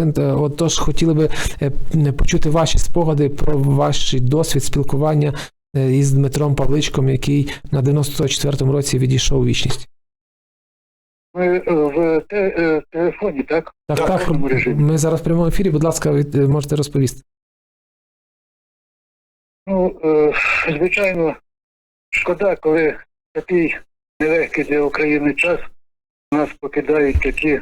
хвилин. Е, Отож, хотіли би е, почути ваші спогади про ваш досвід спілкування е, із Дмитром Павличком, який на 94-му році відійшов у вічність. Ми в те, телефоні, так? Так, В так, ми зараз в прямому ефірі. Будь ласка, можете розповісти. Ну, звичайно, шкода, коли такий нелегкий для України час нас покидають такі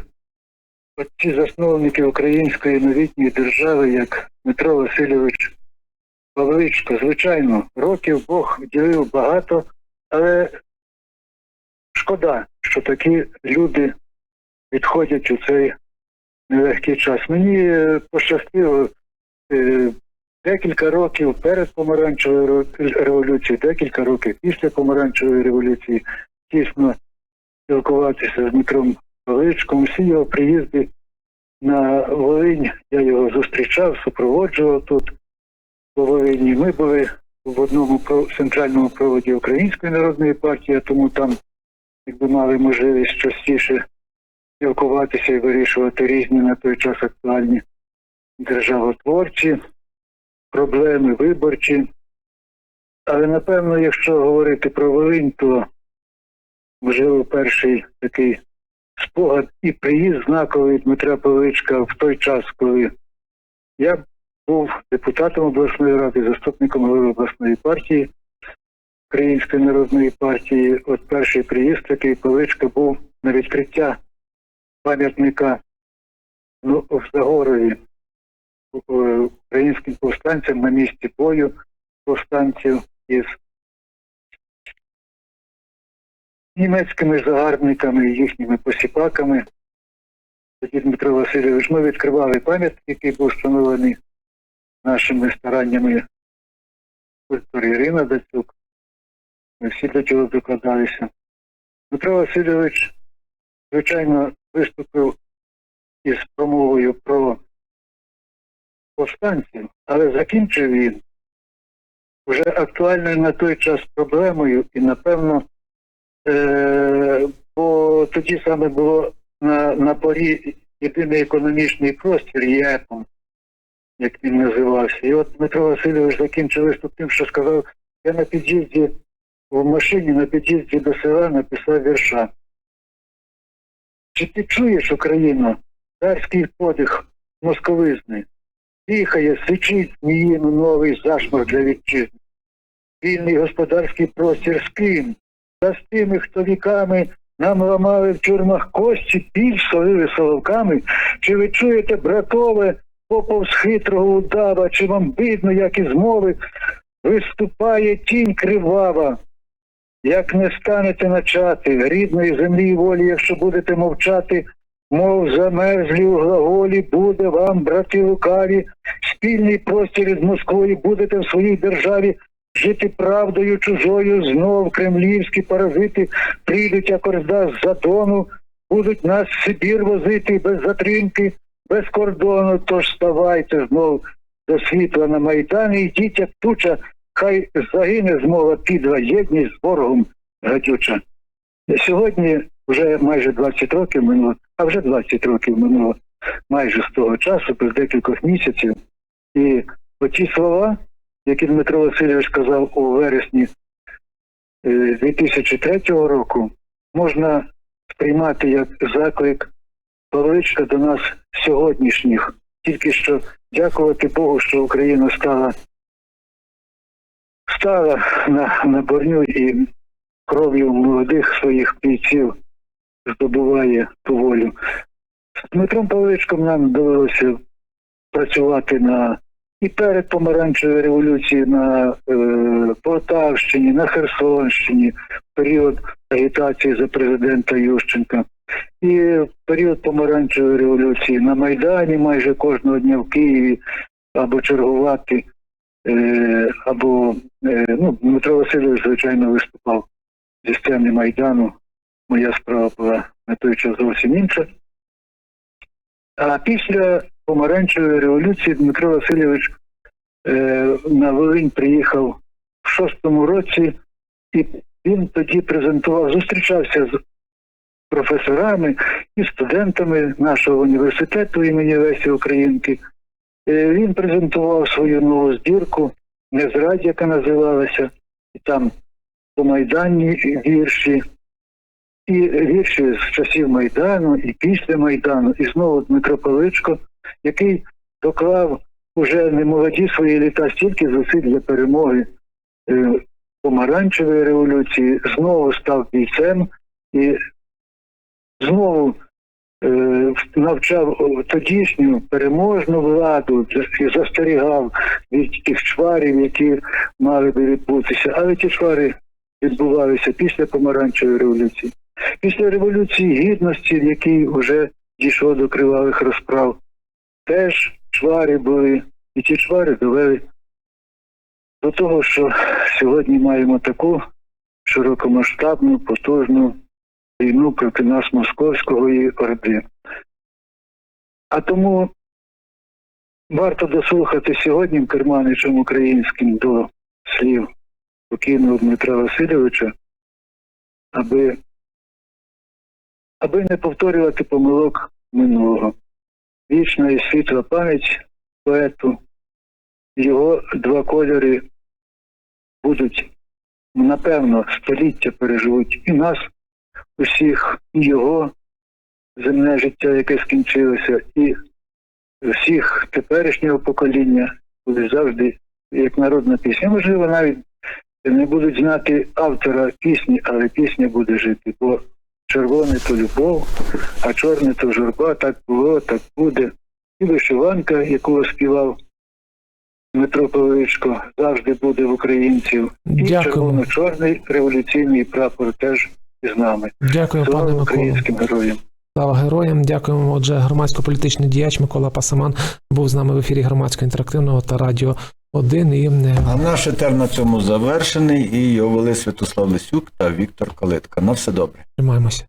от ці засновники української новітньої держави, як Дмитро Васильович Павличко. Звичайно, років Бог вділив багато, але шкода, що такі люди відходять у цей нелегкий час. Мені е, пощастило е, декілька років перед помаранчевою революцією, декілька років після помаранчевої революції тісно спілкуватися з Дмитром Павличком. Всі його приїзди на Волинь, я його зустрічав, супроводжував тут по Волині. Ми були в одному центральному проводі Української народної партії, тому там якби мали можливість частіше спілкуватися і вирішувати різні на той час актуальні державотворчі проблеми виборчі. Але напевно, якщо говорити про Волинь, то можливо перший такий спогад і приїзд знаковий Дмитра Павличка в той час, коли я був депутатом обласної ради, заступником голови обласної партії Української народної партії. От перший приїзд такий Павличка був на відкриття пам'ятника ну, в Загорові е, українським повстанцям на місці бою повстанців із німецькими загарбниками і їхніми посіпаками. Тоді Дмитро Васильович, ми відкривали пам'ятник, який був встановлений нашими стараннями скульптор Ірина Дацюк. Ми всі до цього докладалися. Дмитро Васильович, звичайно, виступив із промовою про повстанців, але закінчив він вже актуальною на той час проблемою, і напевно, е- бо тоді саме було на, на порі єдиний економічний простір ЄЕПом, як він називався. І от Дмитро Васильович закінчив виступ тим, що сказав, я на під'їзді в машині на під'їзді до села написав вірша. Чи ти чуєш, Україно, царський подих московизни? Дихає, сичить ніїну новий зашмор для вітчизни. Вільний господарський простір з ким? Та з тими, хто віками нам ламали в тюрмах кості, піль солили соловками. Чи ви чуєте, братове, поповз хитрого удава, чи вам видно, як із мови виступає тінь кривава? Як не станете начати рідної землі і волі, якщо будете мовчати, мов замерзлі у глаголі, буде вам, брати лукаві, спільний простір із Москвою будете в своїй державі жити правдою чужою, знов кремлівські паразити прийдуть, як орда з задону, будуть нас в Сибір возити без затримки, без кордону. Тож ставайте знов до світла на Майдані, йдіть, як туча, хай загине змова підла, єдність з ворогом гадюча. Сьогодні вже майже 20 років минуло, а вже 20 років минуло майже з того часу, без декількох місяців. І оці слова, які Дмитро Васильович сказав у вересні е, 2003 року, можна сприймати як заклик Павличка до нас сьогоднішніх. Тільки що дякувати Богу, що Україна стала стала на, на борню і кров'ю молодих своїх бійців здобуває ту волю. З Дмитром Павличком нам довелося працювати на і перед помаранчевою революцією на е, Полтавщині, на Херсонщині, період агітації за президента Ющенка, і період помаранчевої революції на Майдані майже кожного дня в Києві або чергувати, е, або е, ну, Дмитро Васильович, звичайно, виступав зі сцени Майдану. Моя справа була на той час зовсім інша. А після помаранчевої революції Дмитро Васильович е, на Волинь приїхав в шостому році, і він тоді презентував, зустрічався з професорами і студентами нашого університету імені Лесі Українки. Е, Він презентував свою нову збірку «Незрадь», яка називалася, і там помайданні вірші, і вірші з часів Майдану, і після Майдану, і знову Дмитро Павличко, який доклав уже не молоді свої літа стільки зусиль для перемоги е, помаранчевої революції, знову став бійцем і знову е, навчав тодішню переможну владу і застерігав від тих чварів, які мали би відбутися. Але ті чвари відбувалися після помаранчевої революції. Після революції гідності, в якій вже дійшло до кривавих розправ, теж чвари були, і ті чвари довели до того, що сьогодні маємо таку широкомасштабну, потужну війну проти нас московського і орди. А тому варто дослухати сьогодні керманичем українським до слів покійного Дмитра Васильовича, аби, аби не повторювати помилок минулого. Вічна і світла пам'ять поету, його два кольори будуть, напевно, століття переживуть і нас, усіх, і його земне життя, яке скінчилося, і всіх теперішнього покоління буде завжди як народна пісня. Можливо, навіть не будуть знати автора пісні, але пісня буде жити. Бо червоне то любов, а чорне то журба, так було, так буде. І вишиванка, яку співав Дмитро Павличко, завжди буде в українців. І Дякуємо. червоно-чорний революційний прапор теж з нами. Дякую, пане Слава Микола. українським героям. Слава героям. Дякуємо. Отже, громадсько-політичний діяч Микола Пасаман був з нами в ефірі громадського інтерактивного та радіо 1. їм не. А наш етер на цьому завершений і його вели Святослав Лисюк та Віктор Калитка. На все добре. тримаємося.